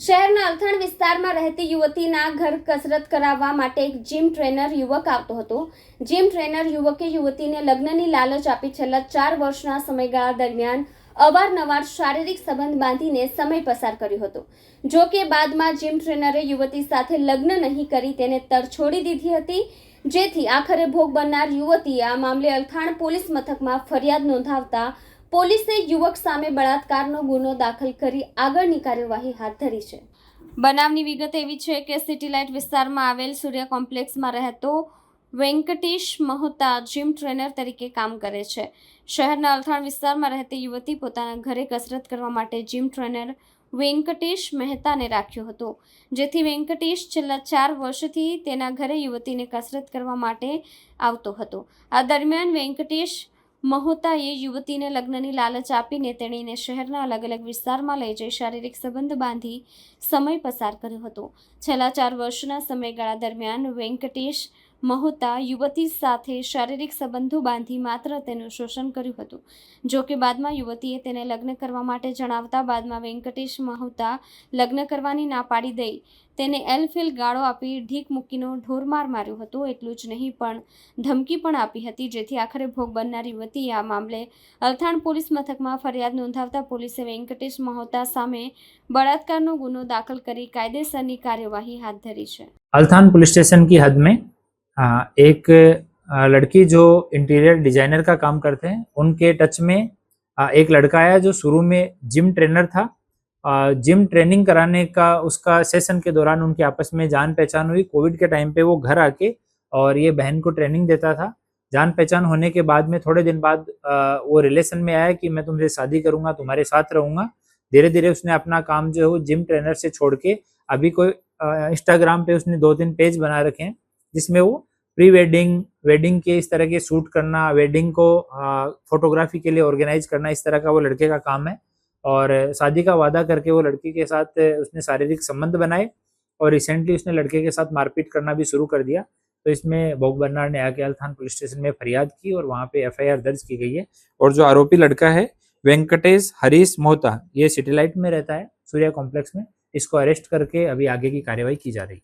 શહેરના અલથાણ વિસ્તારમાં રહેતી યુવતીના ઘર કસરત કરાવવા માટે એક જીમ ટ્રેનર યુવક આવતો હતો. જીમ ટ્રેનર યુવકે યુવતીને લગ્નની લાલચ આપી છેલ્લા ચાર વર્ષના સમયગાળા દરમિયાન અવારનવાર શારીરિક સંબંધ બાંધીને સમય પસાર કર્યો હતો. જો કે બાદમાં જીમ ટ્રેનરે યુવતી સાથે લગ્ન નહીં કરી તેને તરછોડી દીધી હતી, જેથી આખરે ભોગ બનનાર યુવતી આ મામલે અલથાણ પોલીસ મથકમાં ફરિયાદ નોંધાવતા પોલીસે યુવક સામે બળાત્કારનો ગુનો દાખલ કરી આગળની કાર્યવાહી હાથ ધરી છે. બનાવની વિગત એવી છે કે સિટી લાઇટ વિસ્તારમાં આવેલ સૂર્ય કોમ્પ્લેક્સમાં રહેતો વેંકટેશ મહોતા જીમ ટ્રેનર તરીકે કામ કરે છે. શહેરના અલથાણ વિસ્તારમાં રહેતી યુવતી પોતાના ઘરે કસરત કરવા માટે જીમ ટ્રેનર વેંકટેશ મહેતાને રાખ્યો હતો. જેથી વેંકટેશ છેલ્લા ચાર વર્ષથી તેના ઘરે યુવતીને કસરત કરવા માટે આવતો હતો. આ દરમિયાન વેંકટેશ મહોતાએ યુવતીને લગ્નની લાલચ આપીને તેણીને શહેરના અલગ અલગ વિસ્તારમાં લઈ જઈ શારીરિક સંબંધ બાંધી સમય પસાર કર્યો હતો. છેલ્લા ચાર વર્ષના સમયગાળા દરમિયાન વેંકટેશ મહોતા યુવતી સાથે શારીરિક સંબંધો બાંધી માત્ર તેનું શોષણ કર્યું હતું જો કે બાદમાં યુવતીએ તેને લગ્ન કરવા માટે જણાવતા બાદમાં વેંકટેશ મહોતા લગ્ન કરવાની ના પાડી દઈ તેને એલફિલ ગાળો આપી ઢીક મૂકીનો ઢોરમાર માર્યો હતો એટલું જ નહીં પણ ધમકી પણ આપી હતી જેથી આખરે ભોગ બનનાર યુવતીએ આ મામલે અલથાણ પોલીસ મથકમાં ફરિયાદ નોંધાવતા પોલીસે વેંકટેશ મહોતા સામે બળાત્કારનો ગુનો દાખલ કરી કાયદેસરની કાર્યવાહી હાથ ધરી છે अल्थान पुलिस स्टेशन की हद में आ, एक लड़की जो इंटीरियर डिज़ाइनर का काम करते हैं उनके टच में एक लड़का आया जो शुरू में जिम ट्रेनर था। जिम ट्रेनिंग कराने का उसका सेशन के दौरान उनकी आपस में जान पहचान हुई। कोविड के टाइम पे वो घर आके और ये बहन को ट्रेनिंग देता था। जान पहचान होने के बाद में थोड़े दिन बाद वो रिलेशन में आया कि मैं तुमसे शादी करूँगा तुम्हारे साथ रहूँगा। धीरे धीरे उसने अपना काम जो है वो जिम ट्रेनर से छोड़ के अभी कोई इंस्टाग्राम पे उसने दो तीन पेज बना रखे हैं। जिसमें वो प्री वेडिंग वेडिंग के इस तरह के शूट करना वेडिंग को फोटोग्राफी के लिए ऑर्गेनाइज करना इस तरह का वो लड़के का काम है। और शादी का वादा करके वो लड़की के साथ उसने शारीरिक संबंध बनाए और रिसेंटली उसने लड़के के साथ मारपीट करना भी शुरू कर दिया। तो इसमें भोग बन्नार ने आके थान पुलिस स्टेशन में फरियाद की और वहाँ पे एफआईआर दर्ज की गई है। और जो आरोपी लड़का है, वेंकटेश हरीश मोहता, ये सिटीलाइट में रहता है, सूर्या कॉम्प्लेक्स में। इसको अरेस्ट करके अभी आगे की कार्यवाही की जा रही है।